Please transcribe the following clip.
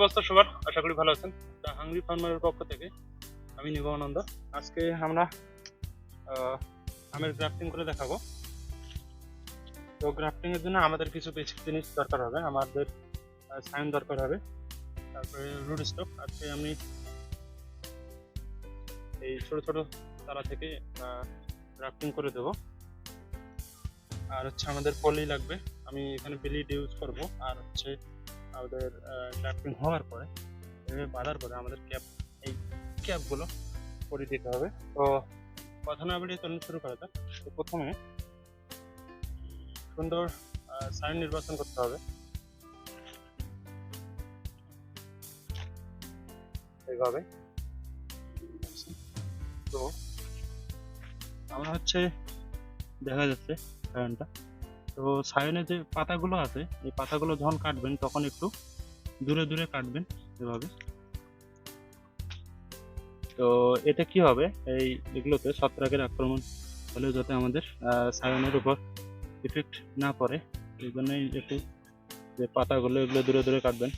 অবস্থা সবার, আশা করি ভালো আছেন। তা হাংরি ফার্মারের পক্ষ থেকে আমি নিগমানন্দ আজকে আমরা আমের গ্রাফটিং করে দেখাবো। তো গ্রাফটিং এর জন্য আমাদের কিছু বেসিক জিনিস দরকার হবে, আমাদের সাইন দরকার হবে। তারপরে রুট স্টক আজকে আমি এই ছোট ছোট তারা থেকে গ্রাফটিং করে দেবো। আর হচ্ছে আমাদের পলি লাগবে, আমি এখানে বেলিড ইউজ করব। আর হচ্ছে আমাদের গ্রাফটিং হওয়ার পরে বাঁধার পরে আমাদের ক্যাপ এই ক্যাপগুলো করে দিতে হবে। তো কথা না বেরিয়ে চলুন শুরু করা যাক। তো প্রথমে সুন্দর সাইন নির্বাচন করতে হবে। এইভাবে। তো আমরা হচ্ছে দেখা যাচ্ছে সায়নটা তো সায়নে যে পাতাগুলো আছে, এই পাতাগুলো যখন কাটবেন, তখন একটু দূরে দূরে কাটবেন এভাবে। তো এতে কি হবে? এই এগুলোতে ছত্রাকের আক্রমণ হলে যাতে আমাদের সায়নের উপর ইফেক্ট না পড়ে, এই জন্যই একটু যে পাতাগুলো এগুলো দূরে দূরে কাটবেন।